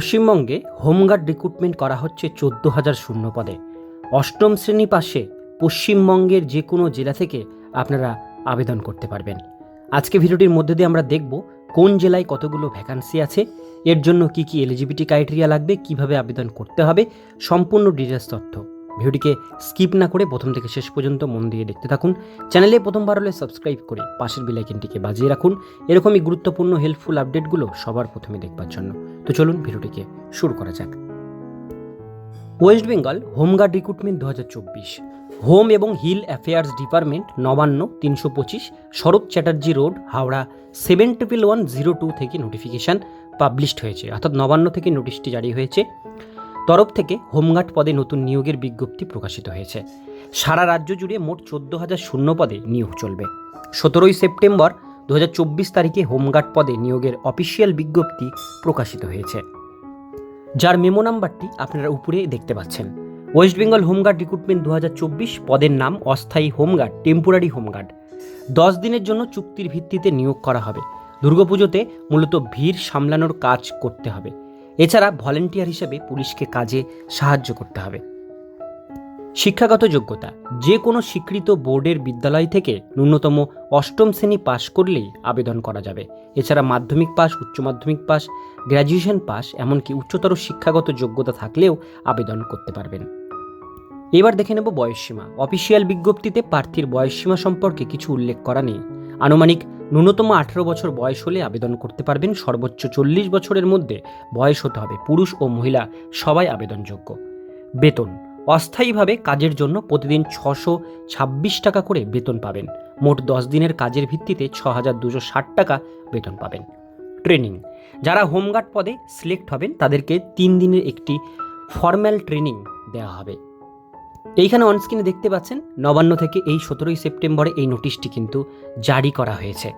পশ্চিমবঙ্গে home guard recruitment করা হচ্ছে চোদ্দ হাজার শূন্য পদে অষ্টম শ্রেণি পাশে পশ্চিমবঙ্গের যে কোনো জেলা থেকে আপনারা আবেদন করতে পারবেন। আজকে ভিডিওটির মধ্যে দিয়ে আমরা দেখব কোন জেলায় কতগুলো ভ্যাকান্সি আছে, এর জন্য কি কি এলিজিবিলিটি ক্রাইটেরিয়া লাগবে, কীভাবে আবেদন করতে হবে, সম্পূর্ণ ডিটেলস তথ্য। ভিডিওটিকে স্কিপ না করে প্রথম থেকে শেষ পর্যন্ত মন দিয়ে দেখতে থাকুন। চ্যানেলে প্রথমবার হলে সাবস্ক্রাইব করে পাশের বেলাইকেনটিকে বাজিয়ে রাখুন। এরকমই গুরুত্বপূর্ণ হেল্পফুল আপডেটগুলো সবার প্রথমে দেখবার জন্য। তো চলুন ভিডিওটিকে শুরু করা যাক। ওয়েস্ট বেঙ্গল হোমগার্ড রিক্রুটমেন্ট দু হাজার চব্বিশ। হোম এবং হিল অ্যাফেয়ার্স ডিপার্টমেন্ট নবান্ন, তিনশো পঁচিশ, Sarat Chatterjee road, Howrah seven triple one zero two থেকে নোটিফিকেশান পাবলিশড হয়েছে। অর্থাৎ নবান্ন থেকে নোটিশটি জারি হয়েছে। তরফ থেকে হোমগার্ড পদে নতুন নিয়োগের বিজ্ঞপ্তি প্রকাশিত হয়েছে। সারা রাজ্য জুড়ে মোট চোদ্দ হাজার শূন্য পদে নিয়োগ চলবে। সতেরোই সেপ্টেম্বর দু হাজার চব্বিশ তারিখে হোমগার্ড পদে নিয়োগের অফিসিয়াল বিজ্ঞপ্তি প্রকাশিত হয়েছে। যার মেমো নাম্বারটি আপনারা উপরে দেখতে পাচ্ছেন। ওয়েস্ট বেঙ্গল হোমগার্ড রিক্রুটমেন্ট দু হাজার চব্বিশ পদের নাম অস্থায়ী হোমগার্ড, টেম্পোরারি হোমগার্ড। দশ দিনের জন্য চুক্তির ভিত্তিতে নিয়োগ করা হবে। দুর্গাপুজোতে মূলত ভিড় সামলানোর কাজ করতে হবে। এছাড়া ভলেন্টিয়ার হিসেবে পুলিশকে কাজে সাহায্য করতে হবে। শিক্ষাগত যোগ্যতা, যে কোনো স্বীকৃত বোর্ডের বিদ্যালয় থেকে ন্যূনতম অষ্টম শ্রেণি পাশ করলেই আবেদন করা যাবে। এছাড়া মাধ্যমিক পাস উচ্চ মাধ্যমিক পাস গ্র্যাজুয়েশন পাস এমনকি উচ্চতর শিক্ষাগত যোগ্যতা থাকলেও আবেদন করতে পারবেন। এবার দেখে নেব বয়সসীমা। অফিসিয়াল বিজ্ঞপ্তিতে প্রার্থীর বয়সসীমা সম্পর্কে কিছু উল্লেখ করা নেই। আনুমানিক ন্যূনতম আঠেরো বছর বয়স হলে আবেদন করতে পারবেন। সর্বোচ্চ চল্লিশ বছরের মধ্যে বয়স হতে হবে। পুরুষ ও মহিলা সবাই আবেদনযোগ্য। বেতন। অস্থায়ীভাবে কাজের জন্য প্রতিদিন ছশো ছাব্বিশ টাকা করে বেতন পাবেন। মোট দশ দিনের কাজের ভিত্তিতে ছ হাজার দুশো ষাট টাকা বেতন পাবেন। ট্রেনিং। যারা হোমগার্ড পদে সিলেক্ট হবেন, তাদেরকে তিন দিনের একটি ফর্ম্যাল ট্রেনিং দেওয়া হবে। এইখানে অনস্ক্রিনে দেখতে পাচ্ছেন, নবান্ন থেকে এই সতেরোই সেপ্টেম্বরে এই নোটিশটি কিন্তু জারি করা হয়েছে।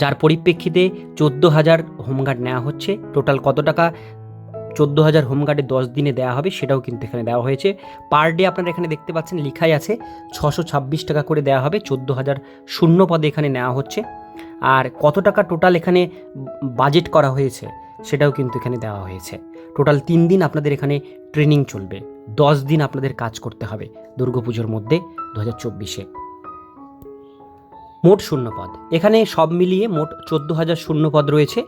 যার পরিপ্রেক্ষিতে চোদ্দ হাজার হোমগার্ড নেওয়া হচ্ছে। টোটাল কত টাকা? চোদ্দ হাজার হোমগার্ডে দশ দিনে দেওয়া হবে, সেটাও কিন্তু এখানে দেওয়া হয়েছে। পার ডে আপনারা এখানে দেখতে পাচ্ছেন, লিখাই আছে ছশো ছাব্বিশ টাকা করে দেওয়া হবে চোদ্দ হাজার শূন্য পদে এখানে নেওয়া হচ্ছে। আর কত টাকা টোটাল এখানে বাজেট করা হয়েছে, সেটাও কিন্তু এখানে দেওয়া হয়েছে। টোটাল তিন দিন আপনাদের এখানে ট্রেনিং চলবে। দশ দিন আপনাদের কাজ করতে হবে দুর্গাপুজোর মধ্যে দু হাজার চব্বিশে। মোট শূন্যপদ। এখানে সব মিলিয়ে মোট চোদ্দ হাজার শূন্যপদ রয়েছে।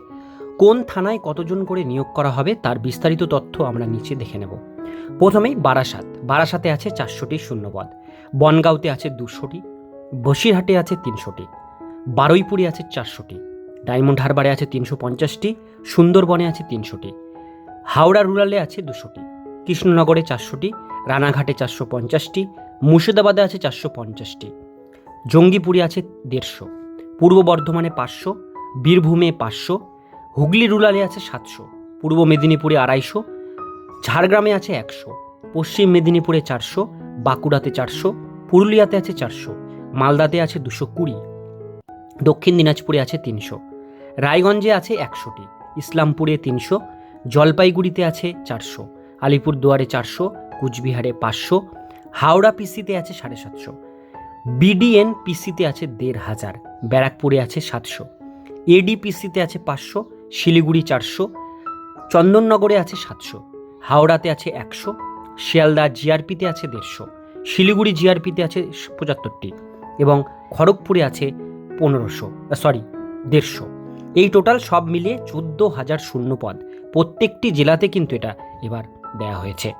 কোন থানায় কতজন করে নিয়োগ করা হবে তার বিস্তারিত তথ্য আমরা নিচে দেখে নেব। প্রথমেই বারাসাত। বারাসাতে আছে চারশোটি শূন্যপদ। বনগাঁওতে আছে দুশোটি। বসিরহাটে আছে তিনশোটি। বারুইপুরে আছে চারশোটি। ডায়মন্ড হারবারে আছে তিনশো পঞ্চাশটি। সুন্দরবনে আছে তিনশোটি। হাওড়া রুরালে আছে দুশোটি। কৃষ্ণনগরে চারশোটি, রানাঘাটে চারশো পঞ্চাশটি, মুর্শিদাবাদে আছে চারশো পঞ্চাশটি। জঙ্গিপুরে আছে দেড়শো, পূর্ব বর্ধমানে পাঁচশো, বীরভূমে পাঁচশো, হুগলি রুরালে আছে সাতশো, পূর্ব মেদিনীপুরে আড়াইশো, ঝাড়গ্রামে আছে একশো, পশ্চিম মেদিনীপুরে চারশো, বাঁকুড়াতে চারশো, পুরুলিয়াতে আছে চারশো, মালদাতে আছে দুশো কুড়ি, দক্ষিণ দিনাজপুরে আছে তিনশো, রায়গঞ্জে আছে একশোটি, ইসলামপুরে তিনশো, জলপাইগুড়িতে আছে চারশো আলিপুরদুয়ারে চারশো, কুচবিহারে পাঁচশো, হাওড়া পিসিতে আছে সাড়ে সাতশো, বিডিএন পিসিতে আছে দেড় হাজার, ব্যারাকপুরে আছে সাতশো এডিপিসিতে আছে পাঁচশো, শিলিগুড়ি চারশো, চন্দননগরে আছে সাতশো, হাওড়াতে আছে একশো, শিয়ালদা জিআরপিতে আছে দেড়শো, শিলিগুড়ি জিআরপিতে আছে পঁচাত্তরটি এবং খড়গপুরে আছে পনেরোশো সরি দেড়শো। এই টোটাল সব মিলিয়ে চোদ্দ হাজার শূন্য পদ প্রত্যেকটি জেলাতে কিন্তু এটা এবার দেয়া হয়েছে।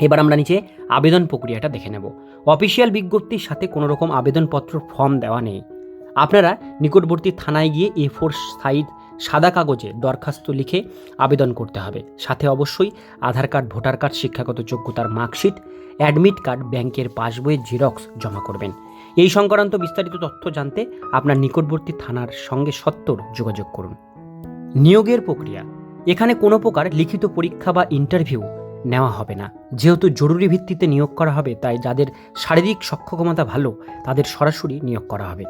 এবার আমরা নিচে আবেদন প্রক্রিয়াটা দেখে নেব। অফিসিয়াল বিজ্ঞপ্তির সাথে কোনো রকম আবেদনপত্র ফর্ম দেওয়া নেই। আপনারা নিকটবর্তী থানায় গিয়ে এ ফোর সাইজ সাদা কাগজে দরখাস্ত লিখে আবেদন করতে হবে। সাথে অবশ্যই আধার কার্ড, ভোটার কার্ড, শিক্ষাগত যোগ্যতার মার্কশিট, অ্যাডমিট কার্ড, ব্যাংকের পাসবইয়ের জেরক্স জমা করবেন। এই সংক্রান্ত বিস্তারিত তথ্য জানতে আপনার নিকটবর্তী থানার সঙ্গে সত্তর যোগাযোগ করুন। নিয়োগের প্রক্রিয়া। এখানে কোনো প্রকার লিখিত পরীক্ষা বা ইন্টারভিউ নেওয়া হবে না। যেহেতু জরুরি ভিত্তিতে নিয়োগ করা হবে, তাই যাদের শারীরিক সক্ষমতা ভালো, তাদের সরাসরি নিয়োগ করা হবে।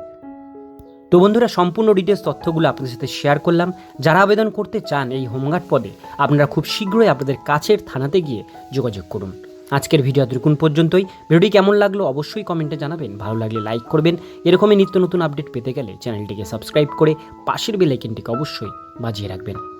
তো বন্ধুরা, সম্পূর্ণ ডিটেলস তথ্যগুলো আপনাদের সাথে শেয়ার করলাম। যারা আবেদন করতে চান এই হোমগার্ড পদে, আপনারা খুব শীঘ্রই আপনাদের কাছের থানাতে গিয়ে যোগাযোগ করুন। আজকের ভিডিও এতটুকুন পর্যন্তই। ভিডিওটি কেমন লাগল অবশ্যই কমেন্টে জানাবেন। ভালো লাগলে লাইক করবেন। এরকমই নিত্য নতুন আপডেট পেতে গেলে চ্যানেলটিকে সাবস্ক্রাইব করে পাশের বেলাইকেনটিকে অবশ্যই বাজিয়ে রাখবেন।